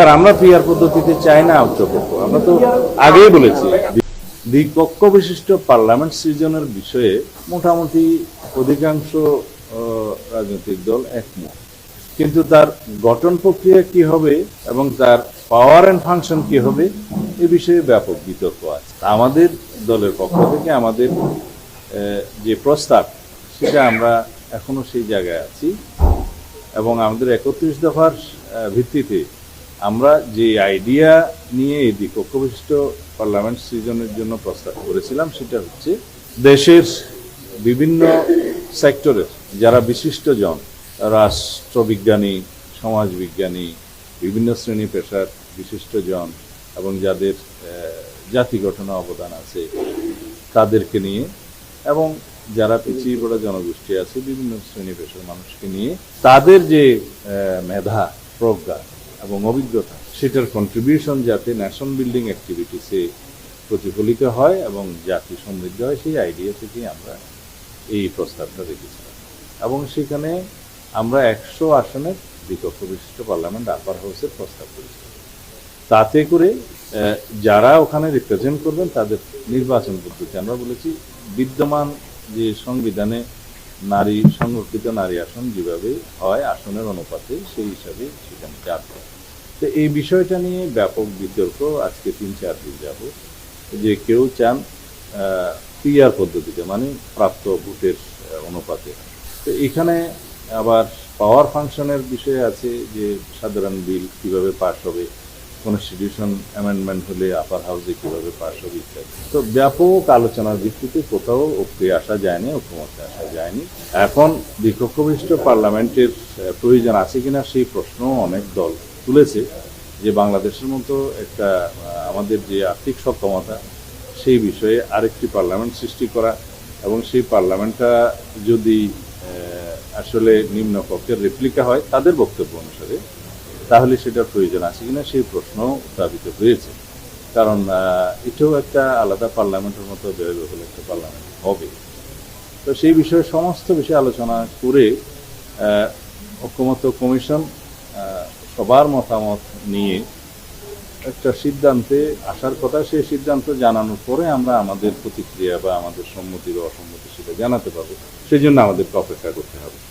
আর আমরা পিয়ার পদ্ধতিতে চাই না উচ্চপক্ষ আমরা তো আগেই বলেছি দ্বিকক্ষ বিশিষ্ট পার্লামেন্ট সৃজনের বিষয়ে মোটামুটি অধিকাংশ রাজনৈতিক দল একমত। কিন্তু তার গঠন প্রক্রিয়া কি হবে এবং তার পাওয়ার অ্যান্ড ফাংশন কি হবে, এ বিষয়ে ব্যাপক বিতর্ক আছে। আমাদের দলের পক্ষ থেকে আমাদের যে প্রস্তাব, সেটা আমরা এখনও সেই জায়গায় আছি। এবং আমাদের একত্রিশ দফার ভিত্তিতে আমরা যে আইডিয়া নিয়ে এই দ্বিকক্ষ বিশিষ্ট পার্লামেন্ট সৃজনের জন্য প্রস্তাব করেছিলাম, সেটা হচ্ছে দেশের বিভিন্ন সেক্টরের যারা বিশিষ্টজন, রাষ্ট্রবিজ্ঞানী, সমাজবিজ্ঞানী, বিভিন্ন শ্রেণি পেশার বিশিষ্টজন এবং যাদের জাতি গঠনে অবদান আছে, তাদেরকে নিয়ে এবং যারা পিছিয়ে পড়া জনগোষ্ঠী আছে, বিভিন্ন শ্রেণি পেশার মানুষকে নিয়ে তাদের যে মেধা, প্রজ্ঞা এবং অভিজ্ঞতা। সেটার কন্ট্রিবিউশন যাতে ন্যাশন বিল্ডিং অ্যাক্টিভিটিসে প্রতিফলিত হয় এবং জাতি সমৃদ্ধ হয়, সেই আইডিয়া থেকেই আমরা এই প্রস্তাবটা রেখেছিলাম। এবং সেখানে আমরা একশো আসনের বিকল্প বিশিষ্ট পার্লামেন্ট আপার হাউসের প্রস্তাব করেছিলাম। তাতে করে যারা ওখানে রিপ্রেজেন্ট করবেন, তাদের নির্বাচন পদ্ধতি। আমরা বলেছি, বিদ্যমান যে সংবিধানে নারী সংরক্ষিত নারী আসন যেভাবে হয়, আসনের অনুপাতে সেই হিসাবে সেখানে যাবে। তো এই বিষয়টা নিয়ে ব্যাপক বিতর্ক আজকে তিন, চার দিন যাব যে কেউ চান পিআর পদ্ধতিতে মানে প্রাপ্ত ভোটের অনুপাতে। তো এখানে আবার পাওয়ার ফাংশনের বিষয় আছে যে সাধারণ বিল কীভাবে পাশ হবে কনস্টিটিউশন অ্যামেন্ডমেন্ট হলে আপার হাউসে কীভাবে পাস হবে ইত্যাদি তো ব্যাপক আলোচনার ভিত্তিতে কোথাও ঐক্যে আসা যায়নি ঐক্যমতে আসা যায়নি। এখন বিকক্ষবিষ্ট পার্লামেন্টের প্রয়োজন আছে কিনা সেই প্রশ্ন অনেক দল তুলেছে। যে বাংলাদেশের মতো একটা আমাদের যে আর্থিক সক্ষমতা, সেই বিষয়ে আরেকটি পার্লামেন্ট সৃষ্টি করা এবং সেই পার্লামেন্টটা যদি আসলে নিম্ন কক্ষের রেপ্লিকা হয়, তাদের বক্তব্য অনুসারে তাহলে সেটার প্রয়োজন আছে কিনা সেই প্রশ্ন উত্থাপিত হয়েছে। কারণ এটাও একটা আলাদা পার্লামেন্টের মতো ব্যয়বহুল একটা পার্লামেন্ট হবে। তো সেই বিষয়ে সমস্ত বিষয়ে আলোচনা করে আহ, ঐক্যমত্য কমিশন সবার মতামত নিয়ে একটা সিদ্ধান্তে আসার কথা সেই সিদ্ধান্ত জানানোর পরে আমরা আমাদের প্রতিক্রিয়া বা আমাদের সম্মতি বা অসম্মতি সেটা জানাতে পারব। সেই জন্য আমাদেরকে অপেক্ষা করতে হবে।